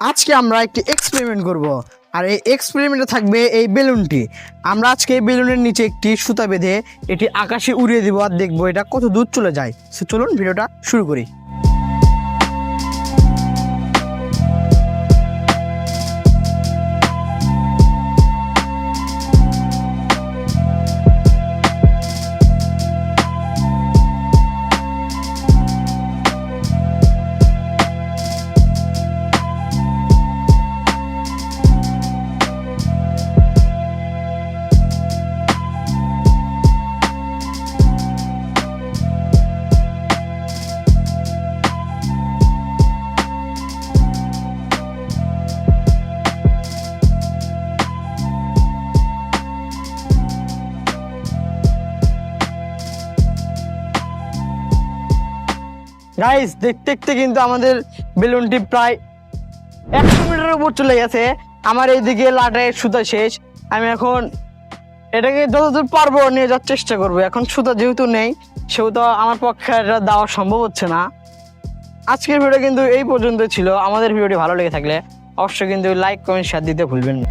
আজকে আমরা একটি এক্সপেরিমেন্ট করব। আর এই এক্সপেরিমেন্টে থাকবে এই বেলুনটি। আমরা আজকে এই বেলুনের নিচে একটি সুতা বেঁধে এটি আকাশে উড়িয়ে দেবো আর দেখব এটা কত দূর চলে যায়। সো চলুন ভিডিওটা শুরু করি। গাইস দেখতে দেখতে কিন্তু আমাদের বেলুনটি প্রায় একশো মিটারের উপর চলে গেছে। আমার এইদিকে লাটের সুতা শেষ। আমি এখন এটাকে যতদূর পারব নিয়ে যাওয়ার চেষ্টা করব। এখন সুতা যেহেতু নেই, সেহেতু আমার পক্ষে এটা দেওয়া সম্ভব হচ্ছে না। আজকের ভিডিও কিন্তু এই পর্যন্ত ছিল। আমাদের ভিডিওটি ভালো লেগে থাকলে অবশ্যই কিন্তু লাইক কমেন্ট শেয়ার দিতে ভুলবেন না।